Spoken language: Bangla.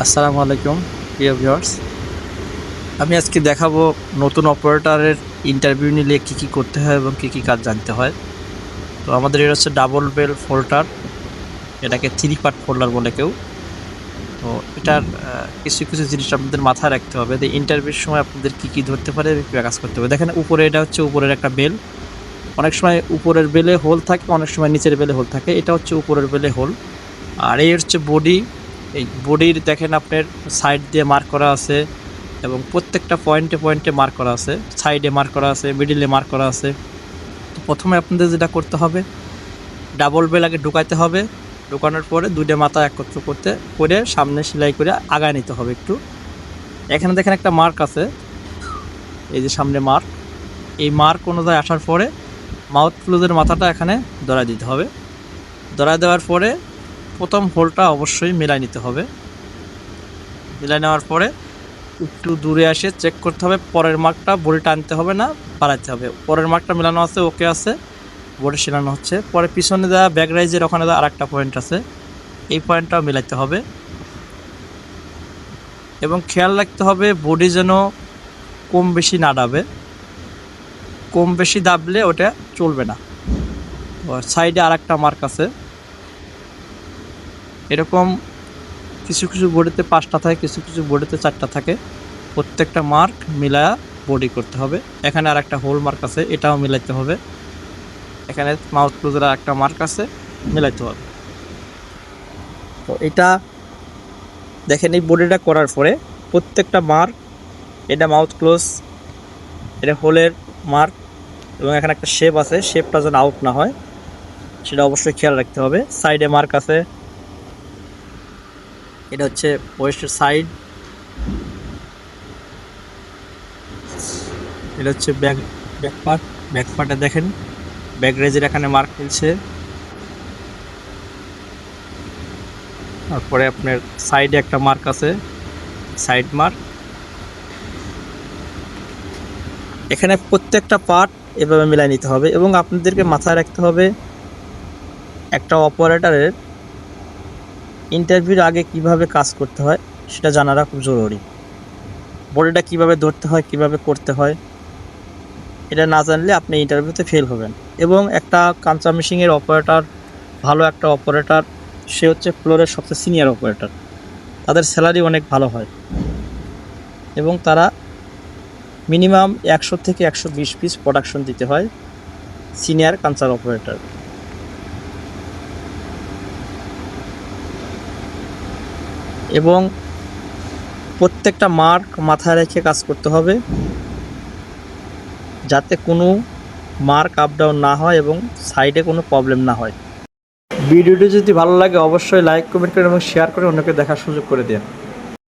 আসসালামু আলাইকুম, প্রিয় ভিউয়ার্স। আমি আজকে দেখাবো নতুন অপারেটরের ইন্টারভিউ নিলে কী কী করতে হয় এবং কী কী কাজ জানতে হয়। তো আমাদের এটা হচ্ছে ডাবল বেল ফোল্ডার, এটাকে থ্রি পার্ট ফোল্ডার বলে কেউ। তো এটার কিছু কিছু জিনিস আপনাদের মাথায় রাখতে হবে যে ইন্টারভিউর সময় আপনাদের কী কী ধরতে পারে কাজ করতে হবে। দেখেন, উপরে এটা হচ্ছে উপরের একটা বেল। অনেক সময় উপরের বেলে হোল থাকে, অনেক সময় নিচের বেলে হোল থাকে। এটা হচ্ছে উপরের বেলে হোল। আর এই হচ্ছে বডি এই বডির দেখেন আপনার সাইড দিয়ে মার্ক করা আছে এবং প্রত্যেকটা পয়েন্টে পয়েন্টে মার্ক করা আছে। সাইডে মার্ক করা আছে মিডিলে মার্ক করা আছে। তো প্রথমে আপনাদের যেটা করতে হবে ডাবল বেল আগে ঢুকাইতে হবে। ঢুকানোর পরে দুইটা মাথা একত্র করতে, করে সামনে সেলাই করে আগায় নিতে হবে একটু। এখানে দেখেন একটা মার্ক আছে। এই যে সামনে মার্ক এই মার্ক অনুযায়ী আসার পরে মাউথ ক্লোজের মাথাটা এখানে ধরা দিতে হবে। ধরা দেওয়ার পরে প্রথম হোলটা অবশ্যই মেলাই নিতে হবে। মেলাই নেওয়ার পরে একটু দূরে আসে চেক করতে হবে, পরের মার্কটা বড়ি টানতে হবে না বাড়াতে হবে। পরের মার্কটা মেলানো আছে ওকে আছে। বডি সেলানো হচ্ছে। পরে পিছনে দেওয়া ব্যাক রাইজের ওখানে দেওয়া আরেকটা পয়েন্ট আছে। এই পয়েন্টটাও মেলাইতে হবে। এবং খেয়াল রাখতে হবে, বডি যেন কম বেশি না ডাবে কম বেশি দাবলে ওটা চলবে না। সাইডে আর একটা মার্ক আছে। এরকম কিছু কিছু বডিতে পাঁচটা থাকে, কিছু কিছু বডিতে চারটা থাকে। প্রত্যেকটা মার্ক মিলায়া বডি করতে হবে। এখানে আর একটা হোল মার্ক আছে, এটাও মিলাইতে হবে। এখানে মাউথ ক্লোজের আর একটা মার্ক আছে, মিলাইতে হবে। তো এটা দেখেন, এই বডিটা করার পরে প্রত্যেকটা মার্ক, এটা মাউথ ক্লোজ, এটা হোলের মার্ক এবং এখানে একটা শেপ আছে, শেপটা যেন আউট না হয়, সেটা অবশ্যই খেয়াল রাখতে হবে। সাইডে মার্ক আছে এটা হচ্ছে ওয়েস্টের সাইড। এটা হচ্ছে ব্যাক ব্যাক পার্ট, ব্যাক পার্টে দেখেন। ব্যাক রেজের এখানে মার্ক মিলছে। তারপরে আপনার সাইডে একটা মার্ক আছে, সাইড মার্ক। এখানে প্রত্যেকটা পার্ট এভাবে মিলাই নিতে হবে এবং আপনাদেরকে মাথায় রাখতে হবে একটা অপারেটরের ইন্টারভিউর আগে কীভাবে কাজ করতে হয়, সেটা জানাটা খুব জরুরি। বডিটা কীভাবে ধরতে হয়, কীভাবে করতে হয়, এটা না জানলে আপনি ইন্টারভিউতে ফেল হবেন। এবং একটা কাঞ্চা মেশিংয়ের অপারেটর ভালো একটা অপারেটর সে হচ্ছে ফ্লোরের সবচেয়ে সিনিয়র অপারেটর তাদের স্যালারি অনেক ভালো হয়। এবং তারা মিনিমাম একশো থেকে একশো বিশ পিস প্রোডাকশন দিতে হয় সিনিয়র কাঞ্চার অপারেটর এবং প্রত্যেকটা মার্ক মাথায় রেখে কাজ করতে হবে যাতে কোনো মার্ক আপ ডাউন না হয় এবং সাইডে কোনো প্রবলেম না হয়। ভিডিওটি যদি ভালো লাগে অবশ্যই লাইক কমেন্ট করে এবং শেয়ার করে অন্যকে দেখার সুযোগ করে দিন।